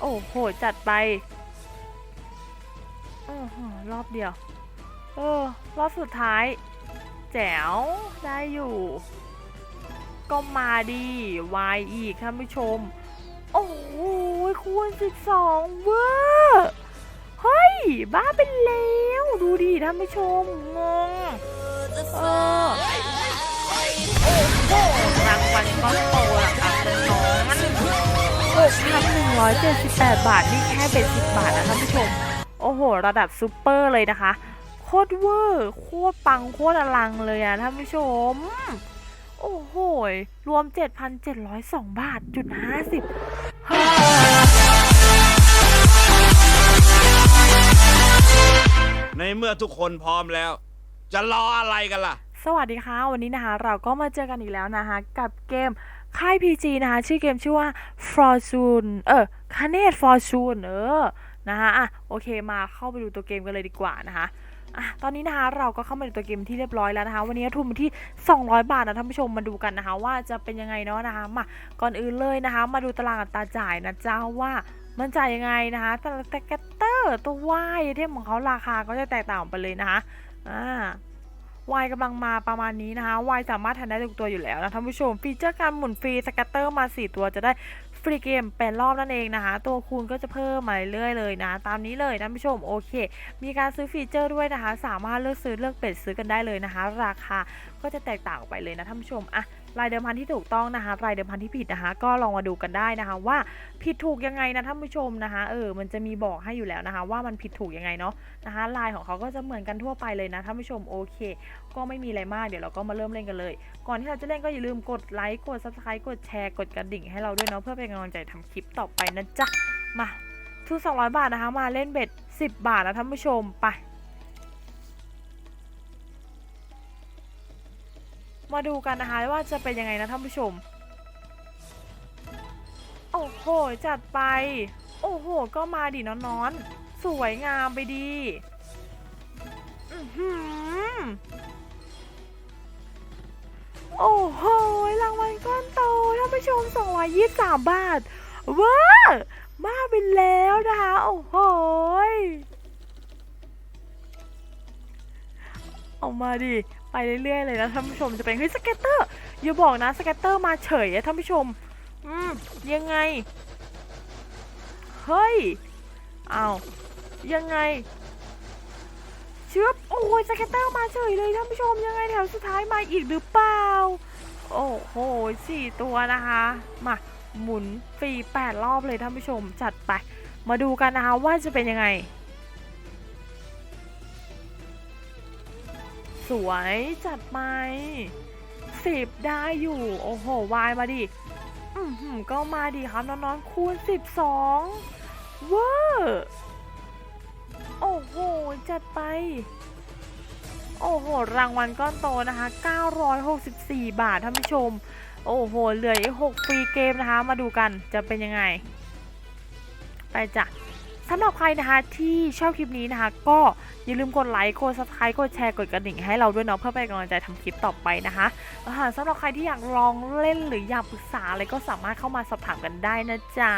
โอ้โห จัดไปเออหือรอบเดียวเออรอบสุดท้าย แจ๋ว ได้อยู่ ก็มาดีวายอีกท่านผู้ชม โอ้โหคูณ12 เวอร์เฮ้ย บ้าเป็นแล้ว ดูดิท่านผู้ชมงงเออ 278 บาท นี่แค่เป็น10บาทนะท่านผู้ชม โอ้โห ระดับซูเปอร์เลยนะคะ โคตรเวอร์โคตรปังโคตรอลังเลยอะท่านผู้ชม โอ้โห รวม 7,702 บาทจุด50เฮ้ยในเมื่อทุกคนพร้อมแล้ว จะรออะไรกันล่ะ สวัสดีค่ะ วันนี้นะคะ เราก็มาเจอกันอีกแล้วนะคะ กับเกม ค่าย PG นะคะชื่อเกมชื่อว่า Fortune เออ c a n e t Fortune เออนะคะอะโอเคมาเข้าไปดูตัวเกมกันเลยดีกว่านะคะอะตอนนี้นะคะเราก็เข้ามาในตัวเกมที่เรียบร้อยแล้วนะคะ วันนี้ทุนมที่ 200 บาทนะท่านผู้ชมมาดูกันนะคะ ว่าจะเป็นยังไงเนาะนะคะมาก่อนอื่นเลยนะคะ มาดูตารางอัตราจ่ายนะเจ้าว่ามันจ่ายยังไงนะคะแต่ละแต่แกตเตอร์ตัววายเทมของเขาราคาก็จะแตกต่างไปเลยนะคะอ่า วายกำลังมาประมาณนี้นะคะวายสามารถทันได้ทุกตัวอยู่แล้วนะท่านผู้ชม ฟีเจอร์การหมุนฟรีสแกตเตอร์มา 4 ตัวจะได้ฟรีเกมเป็นรอบนั่นเองนะคะ ตัวคูณก็จะเพิ่มมาเรื่อยๆเลยนะ ตามนี้เลยท่านผู้ชมโอเค มีการซื้อฟีเจอร์ด้วยนะคะ สามารถเลือกซื้อเลือกเปลี่ยนซื้อกันได้เลยนะคะ ราคาก็จะแตกต่างออกไปเลยนะท่านผู้ชมอะ รายเดิมพันที่ถูกต้องนะคะรายเดิมพันที่ผิดนะคะ ก็ลองมาดูกันได้นะคะ ว่าผิดถูกยังไงนะท่านผู้ชมนะคะเออมันจะมีบอกให้อยู่แล้วนะคะ ว่ามันผิดถูกยังไงเนาะนะคะลายของเขาก็จะเหมือนกันทั่วไปเลยนะท่านผู้ชมโอเค ก็ไม่มีอะไรมากเดี๋ยวเราก็มาเริ่มเล่นกันเลย ก่อนที่เราจะเล่นก็อย่าลืมกดไลค์กด subscribe กดแชร์กดกระดิ่งให้เราด้วยเนาะเพื่อเป็นกำลังใจทำคลิปต่อไปนะจ๊ะมาทุก200 บาทนะคะ มาเล่นเบ็ด 10 บาทนะท่านผู้ชมไป มาดูกันนะคะว่าจะเป็นยังไงนะท่านผู้ชม โอ้โห จัดไป โอ้โห ก็มาดินอนอนๆ สวยงามไปดีอื้อหือโอ้โห รางวัลก้อนโตท่านผู้ชม 223 บาท ว้าบ้าไปแล้วนะคะ โอ้โหเอามาดิไปเรื่อยๆเลยนะท่านผู้ชมจะเป็นเฮ้ยสเก็ตเตอร์อย่าบอกนะสเก็ตเตอร์มาเฉยอะท่านผู้ชม อืมยังไง เฮ้ยเอายังไงเชือบโอ้ยสเก็ตเตอร์มาเฉยเลยท่านผู้ชมยังไงแถวสุดท้ายมาอีกหรือเปล่า โอ้โหสี่ตัวนะคะ มาหมุนฟรีแปดรอบเลยท่านผู้ชมจัดไป มาดูกันนะคะว่าจะเป็นยังไง สวยจัดไปสิบได้อยู่ โอ้โห วายมาดิ อือหือก็มาดีครับน้องๆคูณสิบสองเวอร์โอ้โห จัดไป โอ้โห รางวัลก้อนโตนะคะ 964 บาทท่านผู้ชม โอ้โห เหลืออีก 6 ฟรีเกมนะคะ มาดูกันจะเป็นยังไง ไปจ้ะ สำหรับใครนะคะที่ชอบคลิปนี้นะคะ ก็อย่าลืมกดไลค์กด subscribe กดแชร์กดกระดิ่งให้เราด้วยเนาะเพื่อเป็นกำลังใจทำคลิปต่อไปนะคะสำหรับใครที่อยากลองเล่นหรืออยากปรึกษาอะไรก็สามารถเข้ามาสอบถามกันได้นะจ๊ะ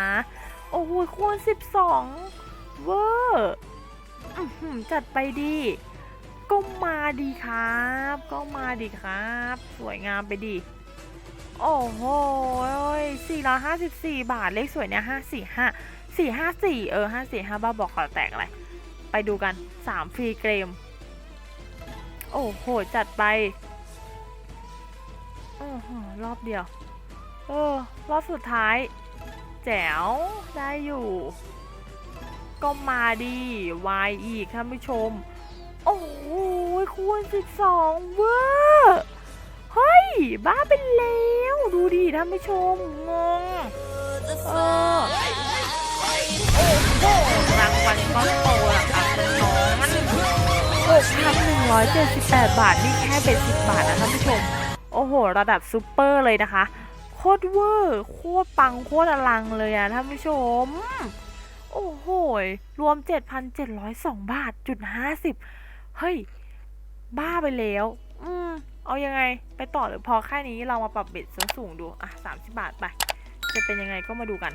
โอ้โหคูณ12 เวอร์อื้อหือจัดไปดีก็มาดีครับ ก็มาดีครับ สวยงามไปดี โอ้โห454 บาท เลขสวยเนี่ย545 454 เออ 545 บ้าบอกขอแตกอะไร ไปดูกัน 3 ฟรีเกม โอ้โห จัดไปออหือรอบเดียว เออ รอบสุดท้าย แจ๋ว ได้อยู่ ก็มาดีวายอีกท่านผู้ชม โอ้โหคูณ 12 เวอร์ บ้าเป็นแล้ว ดูดิท่านผู้ชมงงเออโอ้โหรางวัลก้อนโตละอัตโนมัน6,178บแปดบาท นี่แค่เป็น10บาทนะท่านผู้ชม โอ้โห ระดับซูเปอร์เลยนะคะ โคตรเวอร์โคตรปังโคตรอลังเลยอะท่านผู้ชม โอ้โห รวม 7,702 บาทจุด50 เฮ้ย บ้าไปแล้ว อืม เอายังไงไปต่อหรือพอแค่นี้เรามาปรับเบ็ดสูงๆดู อะ30บาทไป จะเป็นยังไงก็มาดูกัน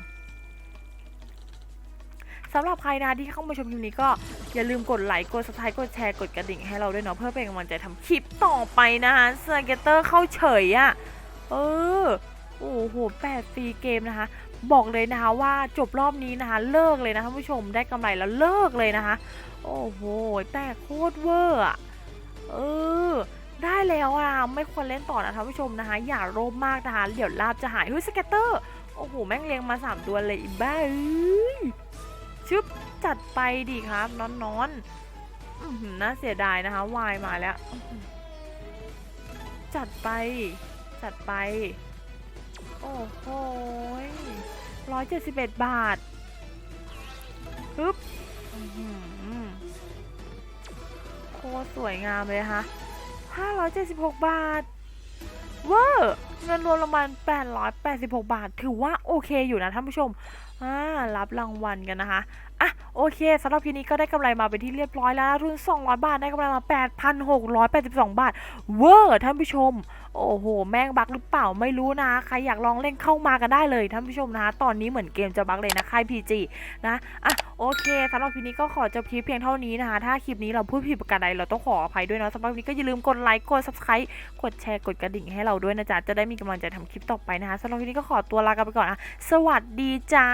สำหรับใครนะที่เข้ามาชมคลิปนี้ก็อย่าลืมกดไลค์กด subscribe กดแชร์กดกระดิ่งให้เราด้วยเนาะเพื่อเป็นกำลังใจทำคลิปต่อไปนะคะเซอร์เกเตอร์เข้าเฉยอะ่ะเออโอ้โหแปดฟรีเกมนะคะ บอกเลยนะคะว่าจบรอบนี้นะคะ เลิกเลยนะท่านผู้ชมได้กำไรแล้วเลิกเลยนะคะ โอ้โหแต่โคตรเวอร์อะเออ ได้แล้วอะไม่ควรเล่นต่อนะท่านผู้ชมนะคะ อย่าโลภมากนะคะเดี๋ยวลาบจะหายเฮ้ยสเก็ตเตอร์โอ้โหแม่งเลี้ยงมาสามตัวเลยอีบ้าอ้ยชึบจัดไปดีครับนอนนอนๆอื้อหือน่าเสียดายนะคะวายมาแล้ว จัดไป จัดไป โอ้โหร้อยเจ็ดสิบเอ็ดบาทปึ๊บอื้อหือโคตรสวยงามเลยนะ คะห้าร้อยเจ็ดสิบหกบาท เวอร์เงินรวมปรางวัล886 บาท ถือว่าโอเคอยู่นะท่านผู้ชมอ่ารับรางวัลกันนะคะ โอเคสำหรับคลิปนี้ก็ได้กำไรมาเป็นที่เรียบร้อยแล้วนะทุน200 บาทได้กำไรมา 8,682 บาท เวอร์ท่านผู้ชม โอ้โห แม่งบักหรือเปล่าไม่รู้นะ ใครอยากลองเล่นเข้ามากันได้เลยท่านผู้ชมนะตอนนี้เหมือนเกมจะบักเลยนะค่าย PG นะอะโอเคสำหรับคลิปนี้ก็ขอจบคลิปเพียงเท่านี้นะคะถ้าคลิปนี้เราพูดผิดประการใดเราต้องขออภัยด้วยนะสำหรับคลิปนี้ก็อย่าลืมกดไลค์กด subscribe กดแชร์กดกระดิ่งให้เราด้วยนะจ๊ะจะได้มีกำลังใจทำคลิปต่อไปนะคะสำหรับคลิปนี้ก็ขอตัวลากันไปก่อนนะสวัสดีจ้า